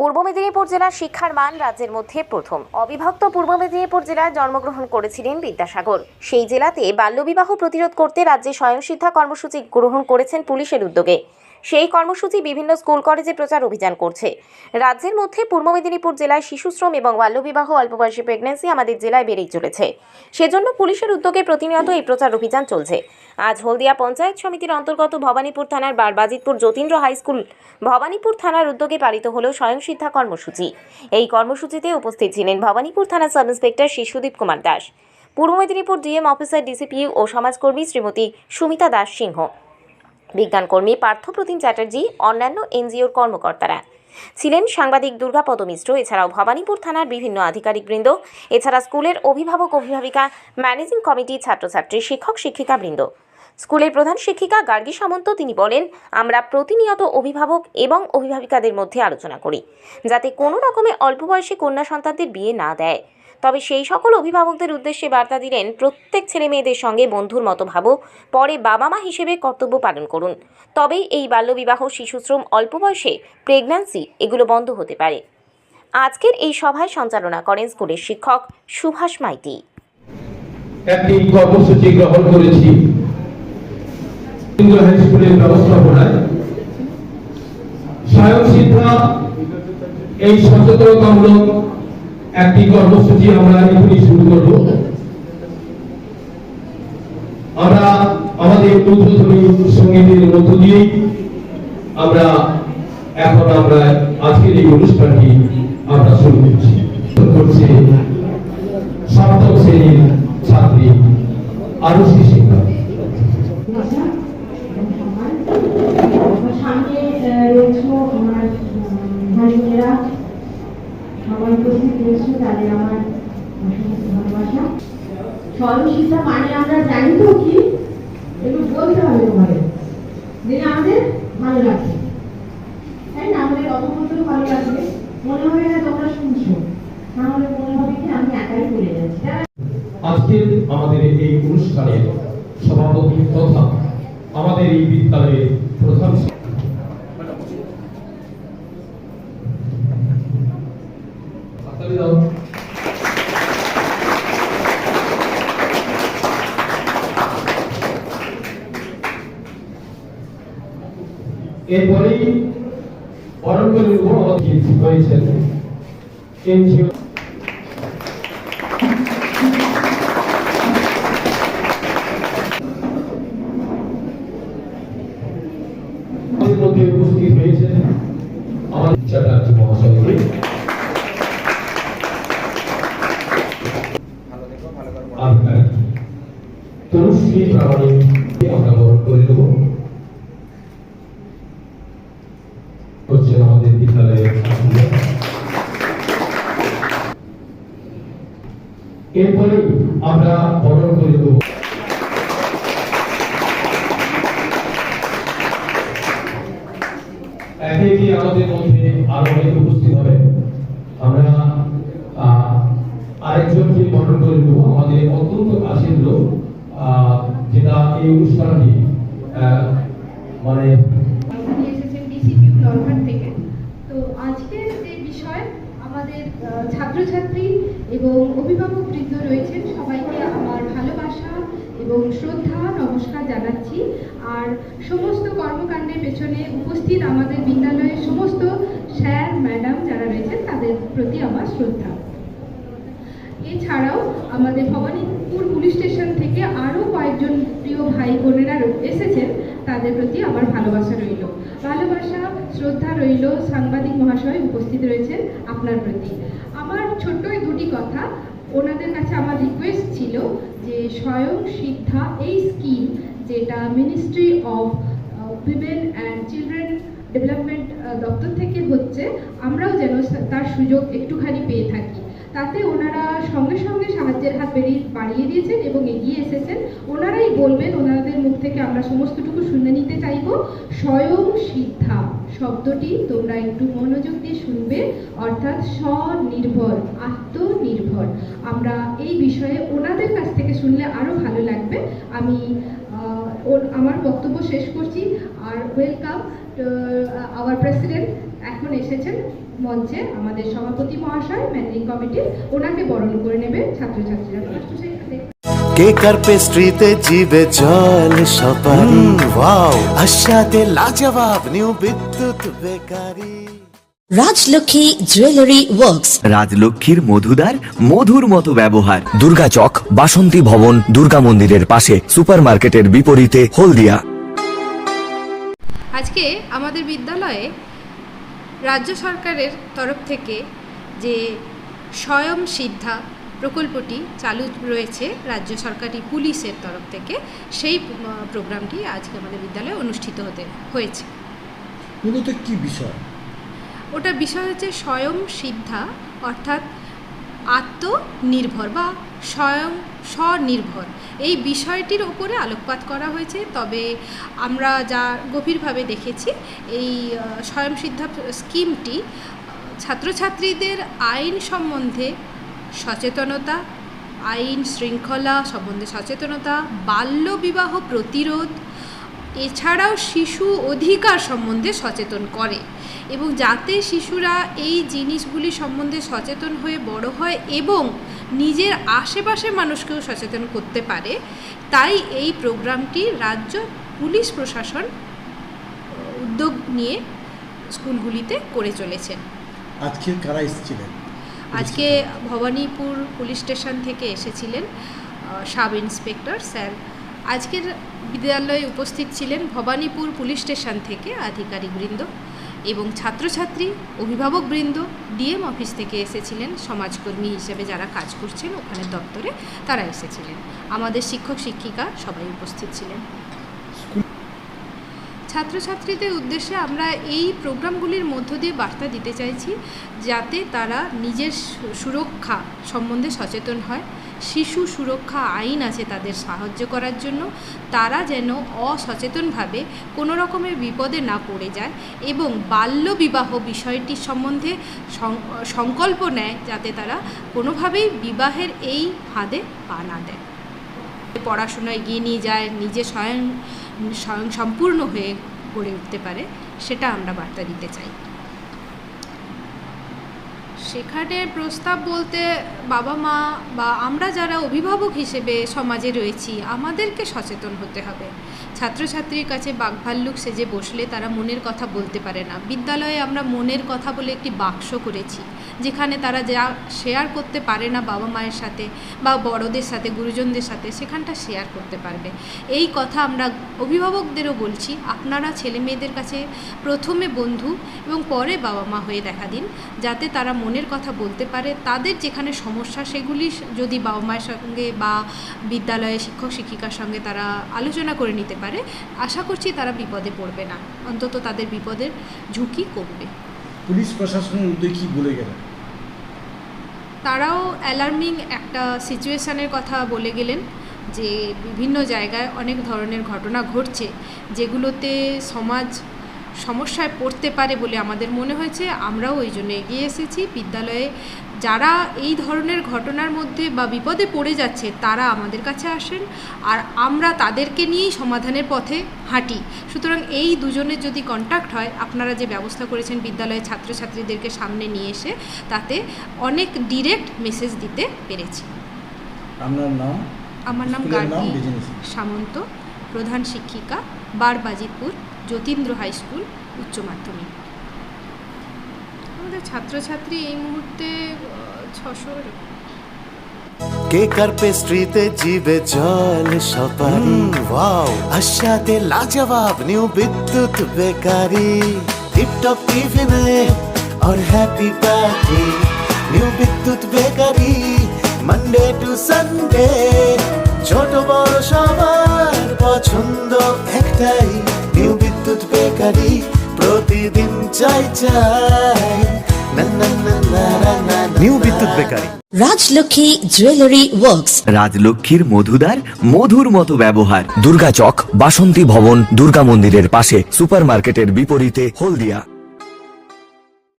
পূর্ব মেদিনীপুর জেলার শিক্ষার মান রাজ্যের মধ্যে প্রথম। অবিভক্ত পূর্ব মেদিনীপুর জেলায় জন্মগ্রহণ করেছিলেন বিদ্যাসাগর। সেই জেলাতে বাল্যবিবাহ প্রতিরোধ করতে রাজ্যে স্বয়ংসিদ্ধা কর্মসূচি গ্রহণ করেছেন পুলিশের উদ্যোগে। সেই কর্মসূচি বিভিন্ন স্কুল কলেজে প্রচার অভিযান করছে। রাজ্যের মধ্যে পূর্ব মেদিনীপুর জেলায় শিশুশ্রম এবং বাল্যবিবাহ অল্প বয়সী প্রেগন্যান্সি আমাদের জেলায় বেড়েই চলেছে। সেজন্য পুলিশের উদ্যোগে প্রতিনিয়ত এই প্রচার অভিযান চলছে। আজ হলদিয়া পঞ্চায়েত সমিতির অন্তর্গত ভবানীপুর থানার বারবাজিতপুর যতীন্দ্র হাই স্কুল ভবানীপুর থানার উদ্যোগে পালিত হল স্বয়ংসিদ্ধা কর্মসূচি। এই কর্মসূচিতে উপস্থিত ছিলেন ভবানীপুর থানার sub inspector Shishudip Kumar Das, Purba Medinipur DM officer DCP ও সমাজকর্মী শ্রীমতী সুমিতা দাস সিংহ। বিজ্ঞানকর্মী পার্থপ্রতিম চ্যাটার্জি, অন্যান্য এনজিওর কর্মকর্তারা। ছিলেন সাংবাদিক দুর্গাপদ মিশ্র এছাড়াও ভবানীপুর থানার বিভিন্ন আধিকারিকবৃন্দ, এছাড়া স্কুলের অভিভাবক অভিভাবিকা, ম্যানেজিং কমিটি ছাত্রছাত্রী, শিক্ষক শিক্ষিকাবৃন্দ। স্কুলের প্রধান শিক্ষিকা গার্গী সামন্ত, তিনি বলেন, আমরা প্রতিনিয়ত অভিভাবক এবং অভিভাবিকাদের মধ্যে আলোচনা করি, যাতে কোনো রকমে অল্প বয়সী কন্যা সন্তানদের বিয়ে না দেয়। তবে সেই সকল অভিভাবকদের উদ্দেশ্যে বার্তা দিলেন, প্রত্যেক ছেলে মেয়েদের সঙ্গে বন্ধুর মতো ভাবো, পরে বাবা মা হিসেবে কর্তব্য পালন করুন। তবেই এই বাল্যবিবাহ, শিশুশ্রম, অল্প বয়সে প্রেগন্যান্সি এগুলো বন্ধ হতে পারে। আজকের এই সভায় সঞ্চালনা করেন স্কুলের শিক্ষক সুভাষ মাইতি। একটি কর্মসূচি গ্রহণ করেছি। হাই স্কুলের ব্যবস্থাপনায়। স্বয়ং এই সচেতনতামূলক একটি কর্মসূচি আমরা এখনই শুরু করব। আমরা আমাদের উদ্বোধনী সঙ্গীতের মধ্য দিয়েই আমরা, এখন আমরা আজকের এই অনুষ্ঠানটি আমরা শুরু করছি। করছে সপ্তম শ্রেণির ছাত্রী আরুষি সিংহ ভাষা এবং সম্মান আমার সামনে আহ, রয়েছে আমার উম, ভাই বোনেরা সবাই তাদের আমার ভালোবাসা। মানে আমরা জানি তো কি? একটু বলতে হবে তোমাদের। আমাদের ভালো লাগবে। তাই না? আমাদের ভালো লাগবে। মনে হবে না তোমরা শুনছো। তাহলে মনে হবে কি আমি একাই করে যাচ্ছি। আজকের আমাদের এই অনুষ্ঠানের সভাপতি তথা আমাদের এই বিদ্যালয়ের প্রধান শিক্ষক। হাততালি দাও। এরপরেই করে নেব আমাদের হয়েছেন এনজিও আমাদের মধ্যে উপস্থিত হয়েছেন আমাদের চ্যাটার্জি মহাশয়কে হচ্ছেন আমাদের বিদ্যালয়ের ছাত্রীরা। এরপরে আমরা বরণ করে দেবো। আমাদের আরও অনেকে উপস্থিত আমরা আরেকজনকে আমাদের যেটা এই মানে বিষয় আমাদের ছাত্রছাত্রী এবং অভিভাবক বৃদ্ধ রয়েছেন। সবাইকে আমার ভালোবাসা এবং শ্রদ্ধা, নমস্কার জানাচ্ছি। আর সমস্ত কর্মকাণ্ডের পেছনে উপস্থিত আমাদের বিদ্যালয়ের সমস্ত স্যার, ম্যাডাম যারা রয়েছেন, তাদের প্রতি আমার শ্রদ্ধা। এছাড়াও আমাদের ভবানীপুর পুলিশ স্টেশন থেকে আরও কয়েকজন প্রিয় ভাই বোনেরা এসেছেন, তাদের প্রতি আমার ভালোবাসা রইল। ভালোবাসা, শ্রদ্ধা রইল সাংবাদিক মহাশয় উপস্থিত রয়েছেন আপনার প্রতি। আমার ছোট্ট দুটি কথা, ওনাদের কাছে আমার রিকোয়েস্ট ছিল যে স্বয়ং শিক্ষা এই স্কিম যেটা ministry of women and children development দপ্তর থেকে হচ্ছে, আমরাও যেন তার সুযোগ একটুখানি পেয়ে থাকি। তাতে ওনারা সঙ্গে সঙ্গে বাড়িয়ে দিয়েছেন এবং এগিয়ে এসেছেন। ওনারাই বলবেন, ওনাদের মুখ থেকে আমরা সমস্তটুকু শুনে নিতে চাইব। স্বয়ং সিদ্ধা শব্দটি তোমরা একটু মনোযোগ দিয়ে শুনবে, অর্থাৎ স্বনির্ভর, আত্মনির্ভর। আমরা এই বিষয়ে ওনাদের কাছ থেকে শুনলে আরও ভালো লাগবে। আমি আমার বক্তব্য শেষ করছি। আর ওয়েলকাম আওয়ার প্রেসিডেন্ট এখন এসেছেন মঞ্চে আমাদের সভাপতি মহাশয় ম্যানেজিং কমিটির ওনাকে বরণ করে নেবে ছাত্রছাত্রীরা। মাস্টারমশাই, কেক আর পেস্ট্রিতে জিবে জল সপারি? ওয়াও আশাতে লাজবাব new Bidyut bakery. Rajlakshmi jewellery works. রাজলক্ষ্মীর মধুদার মধুর মতো ব্যবহার। দুর্গা চক বাসন্তী ভবন দুর্গা মন্দিরের পাশে সুপারমার্কেটের বিপরীতে হলদিয়া। আজকে আমাদের বিদ্যালয়ে রাজ্য সরকারের তরফ থেকে যে স্বয়ং সিদ্ধা প্রকল্পটি চালু রয়েছে রাজ্য সরকারি পুলিশের তরফ থেকে সেই প্রোগ্রামটি আজকে আমাদের বিদ্যালয়ে অনুষ্ঠিত হতে হয়েছে। মূলত কি বিষয়? ওটা বিষয় হচ্ছে স্বয়ং সিদ্ধা অর্থাৎ আত্মনির্ভর বা স্বয়ং স্বনির্ভর। এই বিষয়টির ওপরে আলোকপাত করা হয়েছে। তবে আমরা যা গভীরভাবে দেখেছি এই আহ, স্বয়ং সিদ্ধা স্কিমটি ছাত্রছাত্রীদের আইন সম্বন্ধে সচেতনতা আইন শৃঙ্খলা সম্বন্ধে সচেতনতা বাল্যবিবাহ প্রতিরোধ এছাড়াও শিশু অধিকার সম্বন্ধে সচেতন করে এবং যাতে শিশুরা এই জিনিসগুলি সম্বন্ধে সচেতন হয়ে বড় হয় এবং নিজের আশেপাশের মানুষকেও সচেতন করতে পারে তাই এই প্রোগ্রামটি রাজ্য পুলিশ প্রশাসন উদ্যোগ নিয়ে স্কুলগুলিতে করে চলেছেন। আজকে কারা এসেছিলেন? আজকে ভবানীপুর পুলিশ স্টেশন থেকে এসেছিলেন সাব ইন্সপেক্টর স্যার আজকের বিদ্যালয়ে উপস্থিত ছিলেন ভবানীপুর পুলিশ স্টেশন থেকে আধিকারিকবৃন্দ এবং ছাত্রছাত্রী, অভিভাবকবৃন্দ, ডিএম অফিস থেকে এসেছিলেন সমাজকর্মী হিসেবে যারা কাজ করছেন ওখানে দপ্তরে তারা এসেছিলেন। আমাদের শিক্ষক, শিক্ষিকা সবাই উপস্থিত ছিলেন। ছাত্রছাত্রীদের উদ্দেশ্যে আমরা এই প্রোগ্রামগুলির মধ্য দিয়ে বার্তা দিতে চাইছি যাতে তারা নিজের সুরক্ষা সম্বন্ধে সচেতন হয়। শিশু সুরক্ষা আইন আছে তাদের সাহায্য করার জন্য, তারা যেন অসচেতনভাবে কোনো রকমের বিপদে না পড়ে যায় এবং বাল্যবিবাহ বিষয়টি সম্বন্ধে সংকল্প নেয় যাতে তারা কোনোভাবেই বিবাহের এই ফাঁদে পা না দেয়। পড়াশোনা এগিয়ে নিয়ে যায়, নিজে স্বয়ং স্বয়ং সম্পূর্ণ হয়ে গড়ে উঠতে পারে, সেটা আমরা বার্তা দিতে চাই। সেখানে প্রস্তাব বলতে বাবা মা বা আমরা যারা অভিভাবক হিসেবে সমাজে রয়েছি, আমাদেরকে সচেতন হতে হবে। ছাত্রছাত্রীর কাছে বাঘভাল্লুক সেজে বসলে তারা মনের কথা বলতে পারে না। বিদ্যালয়ে আমরা মনের কথা বলে একটি বাক্স করেছি, যেখানে তারা যা শেয়ার করতে পারে না বাবা মায়ের সাথে বা বড়দের সাথে, গুরুজনদের সাথে, সেখানটা শেয়ার করতে পারবে। এই কথা আমরা অভিভাবকদেরও বলছি, আপনারা ছেলে মেয়েদের কাছে প্রথমে বন্ধু এবং পরে বাবা মা হয়ে দেখা দিন, যাতে তারা মনের কথা বলতে পারে তাদের যেখানে সমস্যা সেগুলি যদি বাবা মায়ের সঙ্গে বা বিদ্যালয়ে শিক্ষক শিক্ষিকার সঙ্গে তারা আলোচনা করে নিতে পারে আশা করছি তারা বিপদে পড়বে না। অন্তত তাদের বিপদের ঝুঁকি কমবে। পুলিশ প্রশাসনের উদ্যোগে কি বলে গেলেন? তারাও অ্যালার্মিং একটা সিচুয়েশানের কথা বলে গেলেন যে বিভিন্ন জায়গায় অনেক ধরনের ঘটনা ঘটছে যেগুলোতে সমাজ সমস্যায় পড়তে পারে বলে আমাদের মনে হয়েছে। আমরাও ওই জন্য এগিয়ে এসেছি। বিদ্যালয়ে যারা এই ধরনের ঘটনার মধ্যে বা বিপদে পড়ে যাচ্ছে তারা আমাদের কাছে আসেন আর আমরা তাদেরকে নিয়েই সমাধানের পথে হাঁটি। সুতরাং এই দুজনের যদি কন্ট্যাক্ট হয় আপনারা যে ব্যবস্থা করেছেন বিদ্যালয়ের ছাত্রছাত্রীদেরকে সামনে নিয়ে এসে তাতে অনেক ডিরেক্ট মেসেজ দিতে পেরেছি। আপনার নাম? আমার নাম গার্গী সামন্ত প্রধান শিক্ষিকা বারবাজিতপুর। যতীন্দ্র হাই স্কুল উচ্চ মাধ্যমিক আমাদের ছাত্রছাত্রী এই মুহূর্তে ছশো কেক আর পেস্ট্রিতে জিবে জল সপারি ওয়াও আশাতে লাজবাব নিউ বিদ্যুৎ বেকারি টিপটপ টিফিনে और happy party new Bidyut bakery Monday to Sunday ছোট বড় সবার পছন্দ একটাই নিউ বিদ্যুৎ বেকারি প্রতিদিন চাই চাই। New Bidyut bakery. Rajlakshmi jewellery works. রাজলক্ষ্মীর মধুদার মধুর মতো ব্যবহার। দুর্গা চক বাসন্তী ভবন দুর্গা মন্দিরের পাশে সুপারমার্কেটের বিপরীতে হলদিয়া।